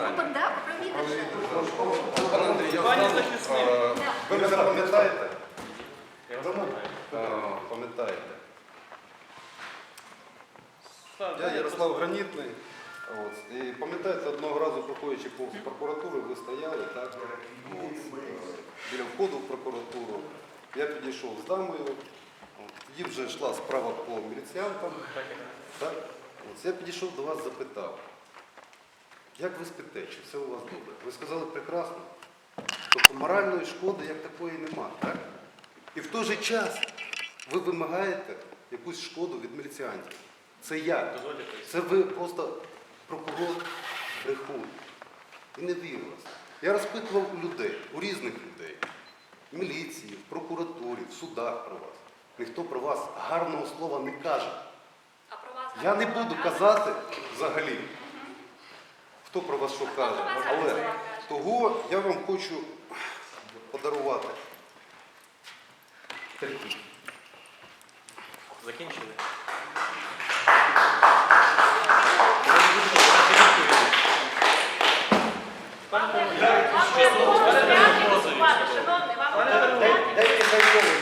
питання. Пане Андрій, я Пані захисник. е, Ви мене пам'ятаєте? Я вас. Е, Пам'ятаєте. Я Ярослав Гранітний. От, і пам'ятаєте, одного разу проходячи повз прокуратури, ви стояли так, от, е, біля входу в прокуратуру. Я підійшов з дамою. От, тоді вже йшла справа по міліціянтам. Так? От, я підійшов до вас, запитав, як ви спите, чи все у вас добре? Ви сказали прекрасно. Тобто моральної шкоди як такої нема, так? І в той же час ви вимагаєте якусь шкоду від міліціантів. Це як? Це ви просто прокурор брехун. І не вірю вас. Я розпитував у людей, у різних людей, в міліції, в прокуратурі, в судах про вас. Ніхто про вас гарного слова не каже. А про вас Я не буду казати взагалі, хто про вас що каже. Але того я вам хочу подарувати. Терпіть. Закінчили?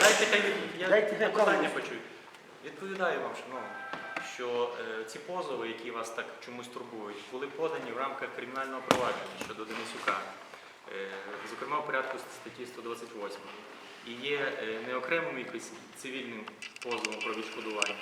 Дайте хай від- Дайте хай питання комусь. Відповідаю вам, шановні, що е, ці позови, які вас так чомусь турбують, були подані в рамках кримінального провадження щодо Денисюка, е, зокрема в порядку статті 128. І є е, не окремим якимось цивільним позовом про відшкодування,